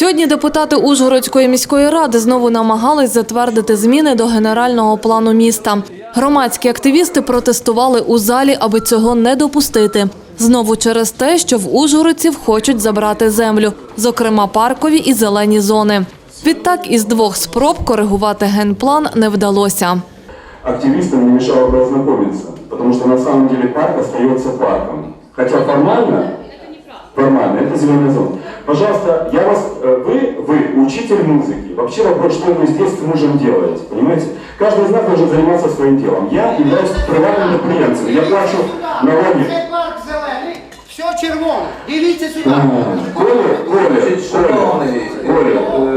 Сьогодні депутати Ужгородської міської ради знову намагались затвердити зміни до генерального плану міста. Громадські активісти протестували у залі, аби цього не допустити. Знову через те, що в Ужгородців хочуть забрати землю, зокрема паркові і зелені зони. Відтак із двох спроб коригувати генплан не вдалося. активистам не мешало бы ознакомиться, потому что на самом деле парк остается парком. Хотя формально, формально это зеленая зона. Пожалуйста, я вас, э, вы, вы учитель музыки. Вообще вопрос, что мы здесь с мужем делаете, понимаете? Каждый из нас должен заниматься своим делом. Я являюсь приватным предпринимателем, я плачу налоги. Це все червоне. Дивіться сюди. Коля, Коля, Коля,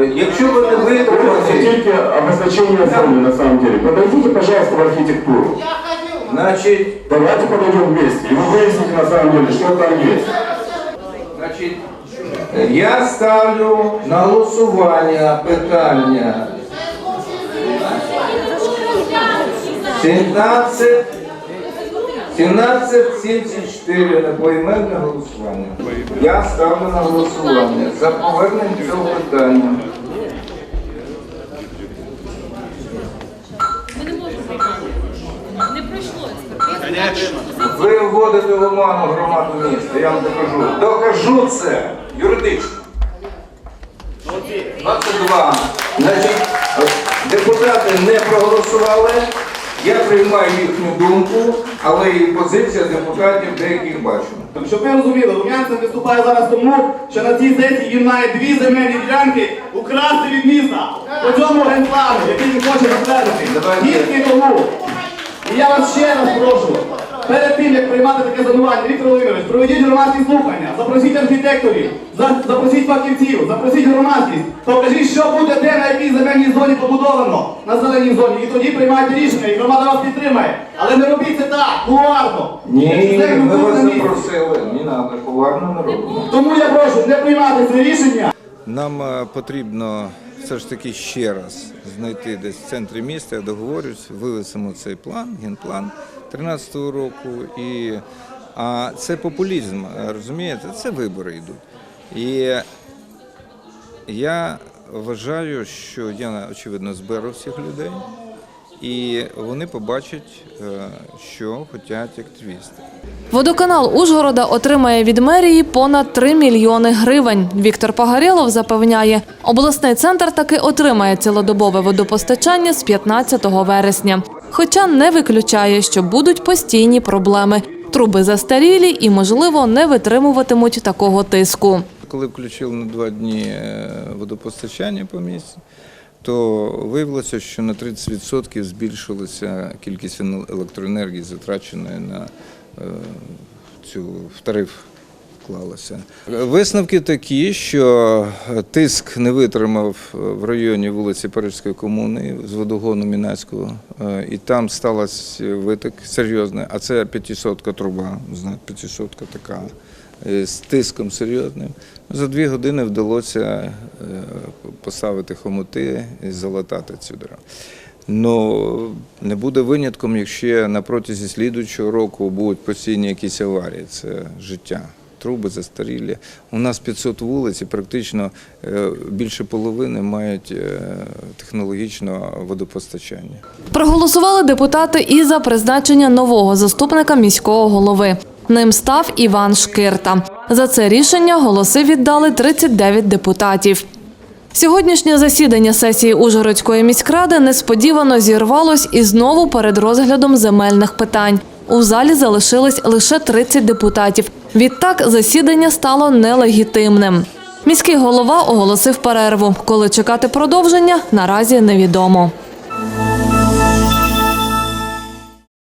е, якщо ви не Коля, это витримаєте, только обозначение зоны на самом деле. Подойдите, пожалуйста, в архитектуру. Я ходив. значить, Давайте подойдем вместе, и вы выясните на самом деле, что там есть. значить, е, я ставлю на голосування питання 17 1774 на поіменне голосування. Я ставлю на голосування за повернення цього питання. Ви вводите в оману громаду міста, я вам докажу. Докажу це юридично. 22. Значить, депутати не проголосували. Я приймаю їхню думку, але і позиція депутатів деяких бачу. Щоб ви розуміли, Рум'янцев виступає зараз тому, що на цій сесії він має дві земельні ділянки украсти від міста по цьому генплану, який він хоче затвердити. Тільки тому. І я вас ще раз прошу, приймати таке занування, Віктор Володимирович, проведіть громадські слухання, запросіть архітекторів, за- запросіть фахівців, запросіть громадськість, покажіть, що буде де на якій земельній зоні побудовано на зеленій зоні. І тоді приймайте рішення, і громада вас підтримає. Але не робіть це так, кулуарно. Ні, Це ми вас запросили. Не треба, поварно не робимо. Тому я прошу не приймати це рішення. Нам е, потрібно все ж таки ще раз знайти десь в центрі міста, я договорюсь, вивесимо цей план, генплан 13-го року. І, а це популізм, розумієте, це вибори йдуть. І я вважаю, що я, очевидно, зберу всіх людей, і вони побачать, е, що хочуть активісти. Водоканал Ужгорода отримає від мерії понад 3 мільйони гривень. Віктор Погорєлов запевняє, обласний центр таки отримає цілодобове водопостачання з 15 вересня. Хоча не виключає, що будуть постійні проблеми. Труби застарілі і, можливо, не витримуватимуть такого тиску. Коли включили на два дні е, водопостачання по місті, то виявилося, що на 30% збільшилася кількість ен- електроенергії, затраченої на е, цю в тариф. Вклалося. Висновки такі, що тиск не витримав в районі вулиці Парижської комуни з водогону Мінацького, е, і там сталося виток серйозний, а це 500-ка труба, знаєте, 500 така е, з тиском серйозним. За дві години вдалося е, поставити хомути і залатати цю дорогу. Ну, не буде винятком, якщо на протязі слідуючого року будуть постійні якісь аварії. Це життя. Труби застарілі. У нас 500 вулиць і практично е, більше половини мають е, технологічне водопостачання. Проголосували депутати і за призначення нового заступника міського голови. Ним став Іван Шкирта. За це рішення голоси віддали 39 депутатів. Сьогоднішнє засідання сесії Ужгородської міськради несподівано зірвалось і знову перед розглядом земельних питань. У залі залишились лише 30 депутатів. Відтак засідання стало нелегітимним. Міський голова оголосив перерву. Коли чекати продовження, наразі невідомо.